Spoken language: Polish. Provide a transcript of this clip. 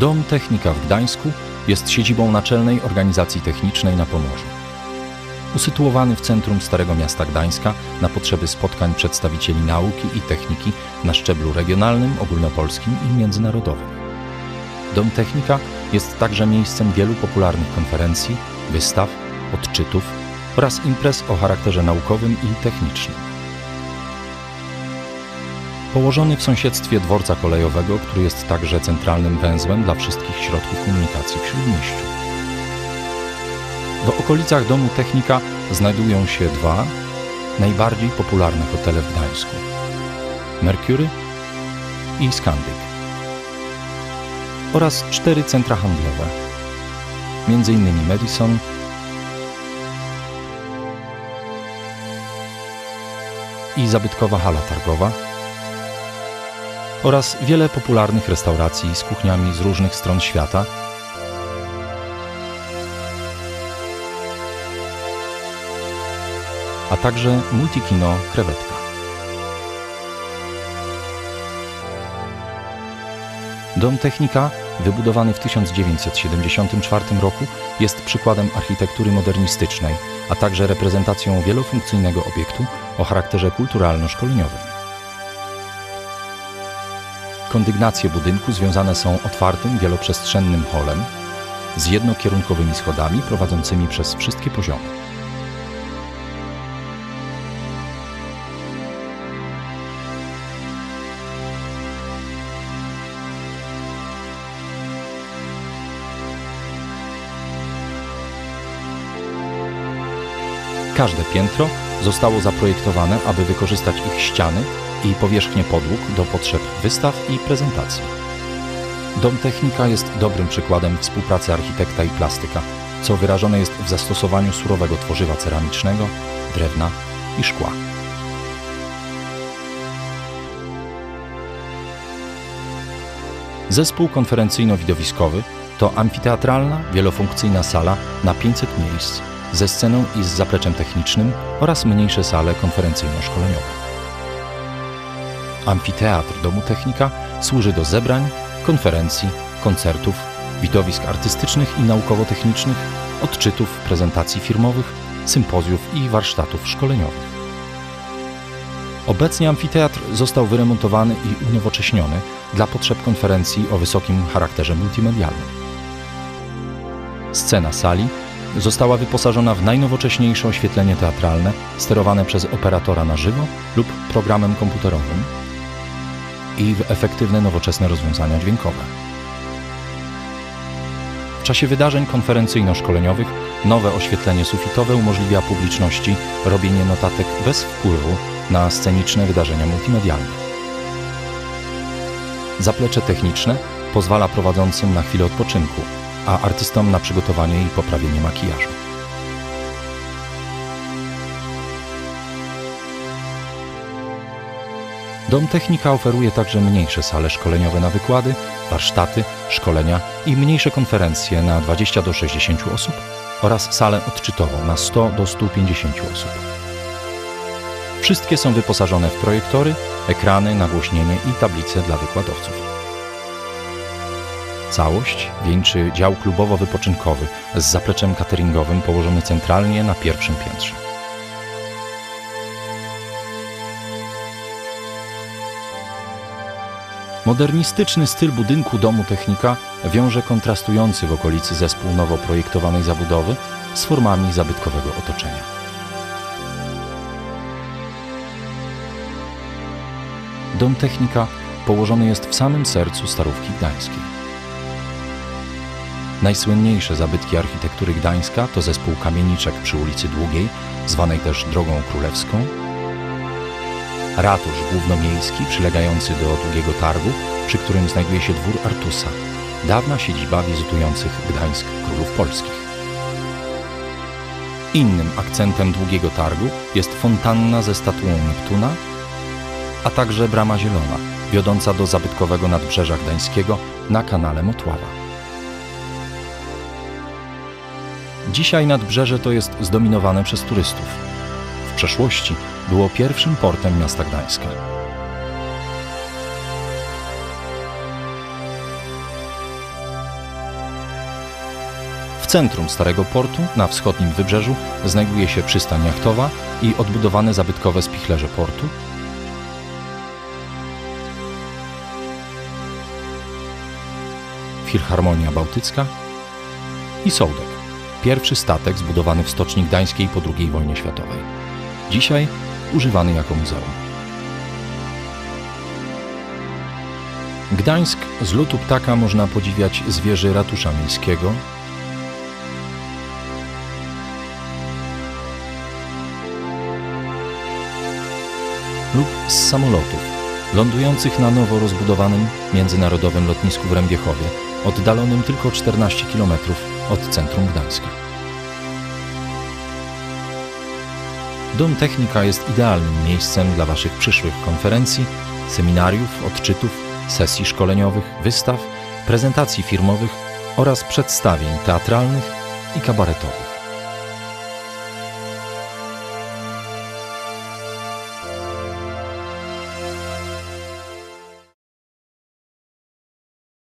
Dom Technika w Gdańsku jest siedzibą Naczelnej Organizacji Technicznej na Pomorzu. Usytuowany w centrum Starego Miasta Gdańska na potrzeby spotkań przedstawicieli nauki i techniki na szczeblu regionalnym, ogólnopolskim i międzynarodowym. Dom Technika jest także miejscem wielu popularnych konferencji, wystaw, odczytów oraz imprez o charakterze naukowym i technicznym. Położony w sąsiedztwie dworca kolejowego, który jest także centralnym węzłem dla wszystkich środków komunikacji w Śródmieściu. W okolicach domu Technika znajdują się dwa najbardziej popularne hotele w Gdańsku: Mercury i Scandic oraz cztery centra handlowe, m.in. Madison, i zabytkowa hala targowa oraz wiele popularnych restauracji z kuchniami z różnych stron świata, a także multikino Krewetka. Dom Technika, wybudowany w 1974 roku, jest przykładem architektury modernistycznej, a także reprezentacją wielofunkcyjnego obiektu o charakterze kulturalno-szkoleniowym. Kondygnacje budynku związane są otwartym, wieloprzestrzennym holem z jednokierunkowymi schodami prowadzącymi przez wszystkie poziomy. Każde piętro zostało zaprojektowane, aby wykorzystać ich ściany i powierzchnię podłóg do potrzeb wystaw i prezentacji. Dom Technika jest dobrym przykładem współpracy architekta i plastyka, co wyrażone jest w zastosowaniu surowego tworzywa ceramicznego, drewna i szkła. Zespół konferencyjno-widowiskowy to amfiteatralna, wielofunkcyjna sala na 500 miejsc ze sceną i z zapleczem technicznym oraz mniejsze sale konferencyjno-szkoleniowe. Amfiteatr Domu Technika służy do zebrań, konferencji, koncertów, widowisk artystycznych i naukowo-technicznych, odczytów, prezentacji firmowych, sympozjów i warsztatów szkoleniowych. Obecnie amfiteatr został wyremontowany i unowocześniony dla potrzeb konferencji o wysokim charakterze multimedialnym. Scena sali została wyposażona w najnowocześniejsze oświetlenie teatralne sterowane przez operatora na żywo lub programem komputerowym i w efektywne nowoczesne rozwiązania dźwiękowe. W czasie wydarzeń konferencyjno-szkoleniowych nowe oświetlenie sufitowe umożliwia publiczności robienie notatek bez wpływu na sceniczne wydarzenia multimedialne. Zaplecze techniczne pozwala prowadzącym na chwilę odpoczynku, a artystom na przygotowanie i poprawienie makijażu. Dom Technika oferuje także mniejsze sale szkoleniowe na wykłady, warsztaty, szkolenia i mniejsze konferencje na 20 do 60 osób oraz salę odczytową na 100 do 150 osób. Wszystkie są wyposażone w projektory, ekrany, nagłośnienie i tablice dla wykładowców. Całość wieńczy dział klubowo-wypoczynkowy z zapleczem cateringowym położony centralnie na pierwszym piętrze. Modernistyczny styl budynku domu technika wiąże kontrastujący w okolicy zespół nowo projektowanej zabudowy z formami zabytkowego otoczenia. Dom technika położony jest w samym sercu Starówki Gdańskiej. Najsłynniejsze zabytki architektury Gdańska to zespół kamieniczek przy ulicy Długiej, zwanej też Drogą Królewską, ratusz głównomiejski przylegający do Długiego Targu, przy którym znajduje się dwór Artusa, dawna siedziba wizytujących Gdańsk królów polskich. Innym akcentem Długiego Targu jest fontanna ze statuą Neptuna, a także brama zielona, wiodąca do zabytkowego nadbrzeża gdańskiego na kanale Motława. Dzisiaj nadbrzeże to jest zdominowane przez turystów. W przeszłości było pierwszym portem miasta Gdańska. centrum Starego Portu, na wschodnim wybrzeżu, znajduje się przystań jachtowa i odbudowane zabytkowe spichlerze portu. Filharmonia Bałtycka i Sołdek, pierwszy statek zbudowany w Stoczni Gdańskiej po II wojnie światowej. Dzisiaj używany jako muzeum. Gdańsk z lotu ptaka można podziwiać z wieży ratusza miejskiego, lub z samolotów lądujących na nowo rozbudowanym międzynarodowym lotnisku w Rębiechowie, oddalonym tylko 14 km od centrum Gdańska. Dom Technika jest idealnym miejscem dla Waszych przyszłych konferencji, seminariów, odczytów, sesji szkoleniowych, wystaw, prezentacji firmowych oraz przedstawień teatralnych i kabaretowych.